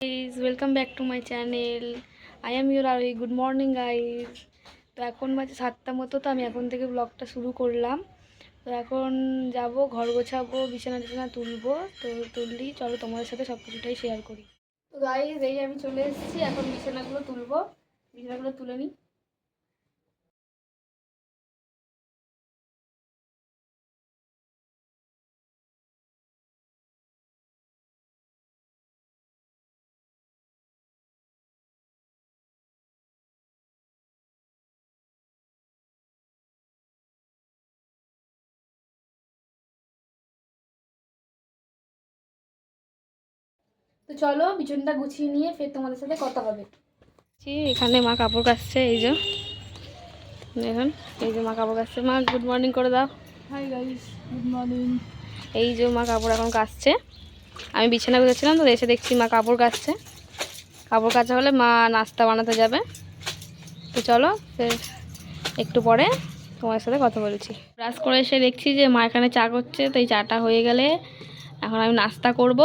Guys welcome back to my channel I am your R good morning guys তো এখন বাজে সাতটা মতো, তো আমি এখন থেকে ব্লগটা শুরু করলাম। তো এখন যাব, ঘর গোছাবো, বিছানা টিছানা তুলবো। তো তুললি, চলো তোমাদের সাথে সব কিছুটাই শেয়ার করি। তো গাইজ এই আমি চলে এসেছি, এখন বিছানাগুলো তুলবো। বিছানাগুলো তুলে নিই তো চলো বিছানাটা গুছিয়ে নিয়ে ফের তোমাদের সাথে কথা হবে। এখানে মা কাপড় কাচছে এই যে। দেখুন এই যে মা কাপড় কাচছে। মা গুড মর্নিং করে দাও। হাই গাইস গুড মর্নিং এই যে মা কাপড় এখন কাচছে। আমি বিছানা গুছাচ্ছিলাম তো এসে দেখছি মা কাপড় কাচছে। কাপড় কাচা হলে মা নাস্তা বানাতে যাবে। তো চলো ফের একটু পরে তোমার সাথে কথা বলছি। ব্রাশ করে এসে দেখছি যে মা এখানে চা করছে তো এই চাটা হয়ে গেলে এখন আমি নাস্তা করব।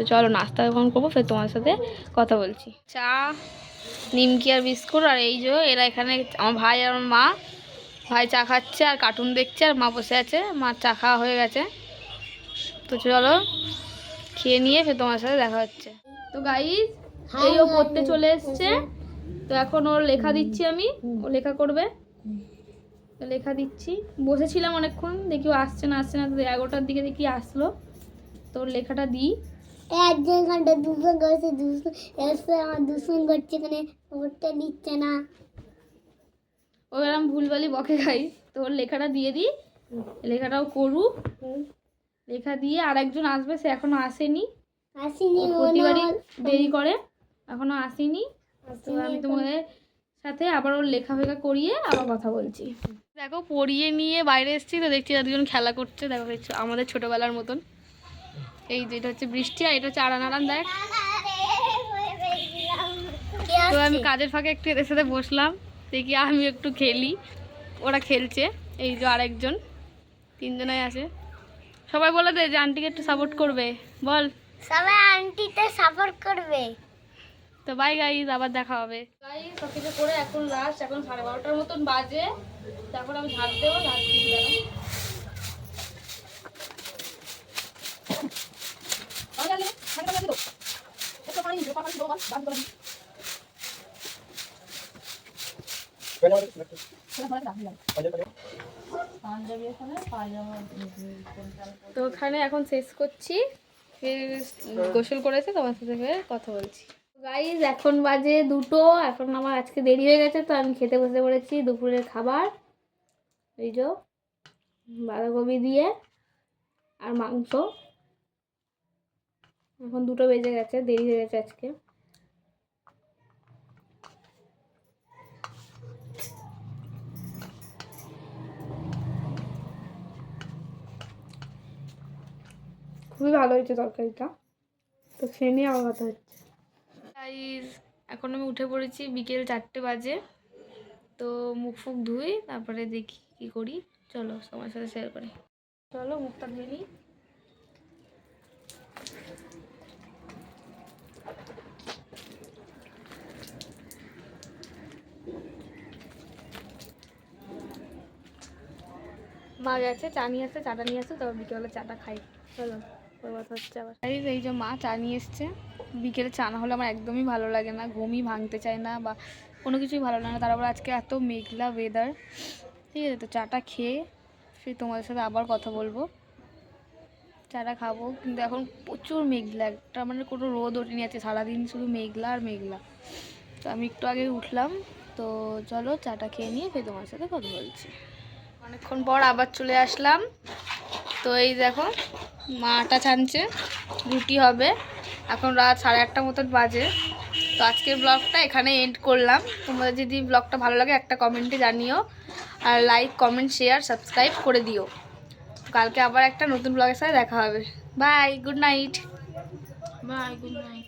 তো চলো নাস্তা যখন করব, ফের তোমার সাথে কথা বলছি। চা, নিমকি আর বিস্কুট আর এই যে এরা এখানে আমার ভাই আর আমার মা। ভাই চা খাচ্ছে আর কার্টুন দেখছে আর মা বসে আছে মার চা খাওয়া হয়ে গেছে। তো চলো খেয়ে নিয়ে ফের তোমার সাথে দেখা হচ্ছে। তো গাইজ এই ও পড়তে চলে এসছে। তো এখন ওর লেখা দিচ্ছি আমি, ও লেখা করবে। তো লেখা দিচ্ছি। বসেছিলাম অনেকক্ষণ, দেখি ও আসছে না আসছে না, তো এগারোটার দিকে দেখি আসলো। তো লেখাটা দিই। একজন ঘণ্টা দুজন করছে দুজন এসে আমার দুজন করছে এখানে পড়তে দিচ্ছে না। ও এরম ভুলভালি বকে খাই। তো ওর লেখাটা দিয়ে দিই। লেখাটাও করুক লেখা দিয়ে আরেকজন আসবে সে এখনও আসেনি। আসেনি প্রতিবারই দেরি করে এখনও আসেনি। তো আমি তোমাদের সাথে আবার ওর লেখা ফেখা করিয়ে আবার কথা বলছি। দেখো পড়িয়ে নিয়ে বাইরে এসেছি তো দেখছি দুজন খেলা করছে। দেখো আমাদের ছোটবেলার মতন। এই যে এটা হচ্ছে বৃষ্টি আর এটা হচ্ছে আড়ান দেখ। তো আমি কাজের ফাঁকে একটু এদের সাথে বসলাম দেখি আমি একটু খেলি। ওরা খেলছে এই যে আরেকজন তিনজনাই আছে। সবাই বলে দে যে আন্টিকে একটু সাপোর্ট করবে বল। সবাই আন্টিতে সাপোর্ট করবে। তো বাই গাইজ আবার দেখা হবে। গাইজ সব কিছু করে এখন লাস্ট এখন সাড়ে বারোটার মতন বাজে। তারপর আমি ঝাড় দেবো ঝাড় দিয়ে তো ওখানে এখন শেষ করছি। গোসল করেছে, তোমার সাথে কথা বলছি। গাইজ এখন বাজে দুটো। এখন আমার আজকে দেরি হয়ে গেছে, তো আমি খেতে বসে পড়েছি দুপুরের খাবার। এই যে বাঁধাকপি দিয়ে আর মাংস। এখন দুটো বেজে গেছে, দেরি হয়ে গেছে আজকে। খুবই ভালো হয়েছে তরকারিটা। তো খেয়ে নিয়ে আমার কথা হচ্ছে। এখন আমি উঠে পড়েছি বিকেল চারটে বাজে। তো মুখ ফুক ধুই, তারপরে দেখি কি করি। চলো, সবার সাথে শেয়ার করি। চলো, মুখটা ধুয়ে নিই। মা গেছে, চা নিয়ে আসছে, চাটা নিয়ে আসছে, তারপর বিকেলবেলা চাটা খাই। চলো কথা হচ্ছে আবার। এই যে মা চা নিয়ে এসছে, বিকেলে চা না হলে আমার একদমই ভালো লাগে না, ঘুমই ভাঙতে চায় না বা কোনো কিছুই ভালো লাগে না। তারপর আজকে এত মেঘলা ওয়েদার ঠিক আছে, তো চাটা খেয়ে ফির তোমাদের সাথে আবার কথা বলব। চাটা খাব, কিন্তু এখন প্রচুর মেঘলা, একটা মানে কোনো রোদ ওঠেনি আছে সারাদিন শুধু মেঘলা আর মেঘলা। তো আমি একটু আগে উঠলাম, তো চলো চাটা খেয়ে নিয়ে ফের তোমার সাথে কথা বলছি। অনেকক্ষণ পর আবার চলে আসলাম। তো এই দেখো মা আটা ছানছে, রুটি হবে। এখন রাত সাড়ে আটটা মতন বাজে। তো আজকের ব্লগটা এখানে এন্ড করলাম। তোমাদের যদি ব্লগটা ভালো লাগে, একটা কমেন্টে জানিও। আর লাইক কমেন্ট শেয়ার সাবস্ক্রাইব করে দিও। কালকে আবার একটা নতুন ব্লগের সাথে দেখা হবে। Bye good night bye good night